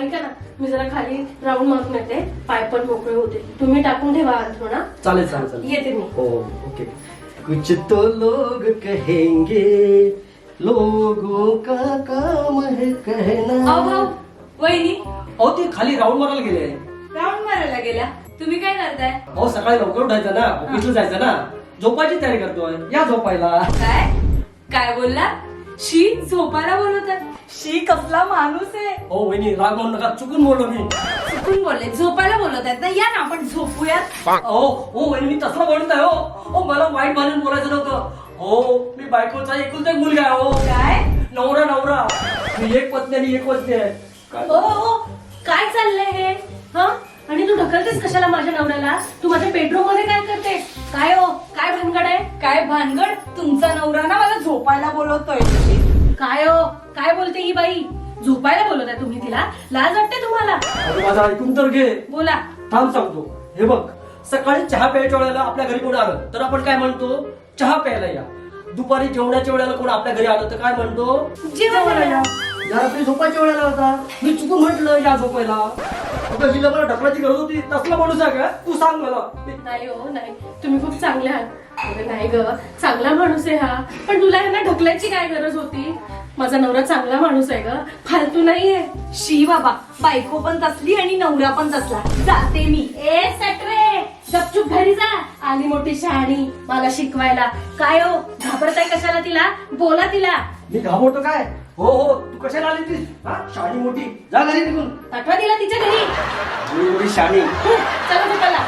मी जरा खाली राऊंड मारून येते पाय पण मोकळे होते तुम्ही टाकून ठेवा अंथरुणा चालेल चालेल चालेल. येते मी. हो ओके. कुछ तो लोग कहेंगे लोगों का काम है कहना। अहो भाऊ वहिनी. अहो ते खाली राऊंड मारायला गेले. राऊंड मारायला गेल्या? तुम्ही काय करताय? अहो सकाळी लवकर उठायचं ना ऑफिसला जायचं ना. झोपायची तयारी करतोय. या झोपायला. काय? काय बोलला? शी झोपायला बोलवतात शी कसला माणूस आहे. हो वहिनी राग म्हणू नका. चुकून बोललो मी. चुकून बोलले झोपायला बोलवतात ना? या ना आपण झोपूयात. अहो हो वहिनी मी तसं बोलत आहे हो. हो मला वाईट मानून बोलायचं नव्हतं. हो मी बायकोचा एकुलता एक मुलगा आहे हो. काय? नवरा नवरा. मी एक पत्नी आणि एक पत्नी आहे. काय? ओ ओ, काय चाललंय हे? हा? आणि तू ढकलतेस कशाला माझ्या नवऱ्याला? तू माझ्या बेडरूममध्ये काय करतेस? काय हो? काय भानगड आहे? काय भानगड? नवरा ना मला झोपायला बोलवतोय. काय हो? काय बोलते ही बाई? झोपायला बोलत आहे तुम्ही तिला? लाज वाटते तुम्हाला? अगं माझं ऐकून तर घे. बोला. थांब सांगतो. हे बघ सकाळी चहा प्यायच्या वेळेला आपल्या घरी कोण आलं? तर आपण काय म्हणतो? चहा प्यायला या. दुपारी जेवणाच्या वेळेला कोण आपल्या घरी आलं तर काय म्हणतो? जेवायला या. या रात्री झोपायच्या वेळेला होता. मी चुकून म्हटलं या झोपायला. हिला मला ढकलाची गरज होती. तसला माणूस आहे का? तू सांग मला. नाही हो नाही. तुम्ही खूप चांगले आहात. अरे नाही ग चांगला माणूस आहे हा. पण तुला यांना ढकलायची काय गरज होती? माझा नवरा चांगला माणूस आहे ग. फालतू नाहीये. शी बाबा बायको पण तसली आणि नवरा पण तसला. जाते मी. ए सटवे गपचूप घरी जा. आली मोठी शहाणी मला शिकवायला. काय हो घाबरताय कशाला तिला? बोला तिला. मी घाबरतो काय? हो हो तू कशाला आली ती हा शाणी मोठी. जा घरी निघून. पाठवा तिला तिच्या घरी. एवढी शाणी चला झोपायला.